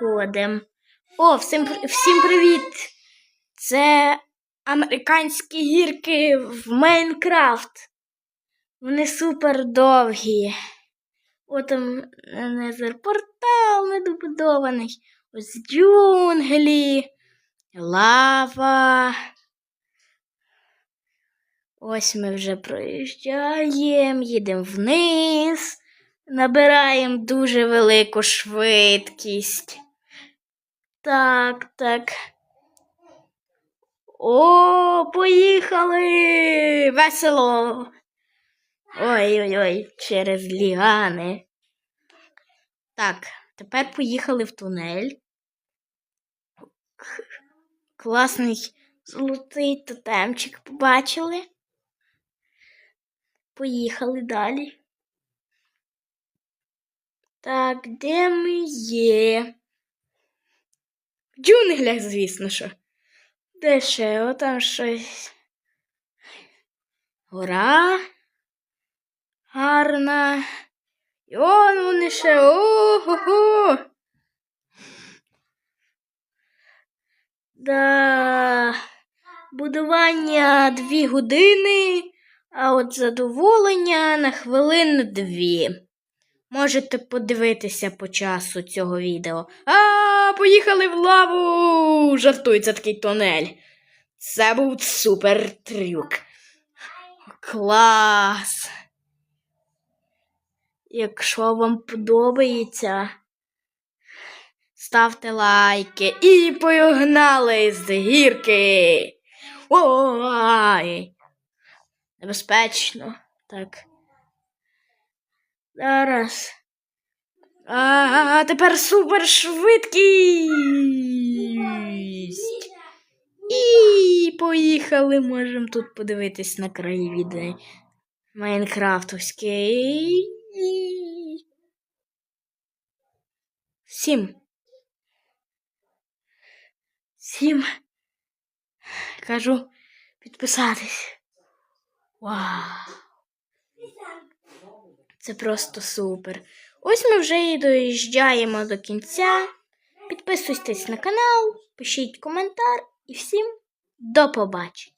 заходимо. О, всім, всім привіт! Це американські гірки в Майнкрафт. Вони супер довгі. От там незер портал недобудований. Ось джунглі, лава. Ось ми вже проїжджаємо, їдемо вниз, набираємо дуже велику швидкість. Так, так. О, поїхали! Весело! Ой-ой-ой, через лігани. Так, тепер поїхали в тунель. Класний золотий тотемчик побачили. Поїхали далі. Так, де ми є? В джунглях, звісно що. Де ще? О, там щось. Гора. Гарна. І он вони ще. Ого-го. Да. Будування дві години, а от задоволення на хвилин дві. Можете подивитися по часу цього відео. А, поїхали в лаву! Жартується такий тунель. Це був супер трюк. Клас! Якщо вам подобається, ставте лайки і погнали з гірки. Ой! Небезпечно. Так. Зараз. А тепер супер швидкість. І поїхали. Можемо тут подивитись на краєвіди Майнкрафтовський. Сім. Сім. Кажу підписатись. Вау. Це просто супер. Ось ми вже і доїжджаємо до кінця. Підписуйтесь на канал, пишіть коментар і всім до побачення.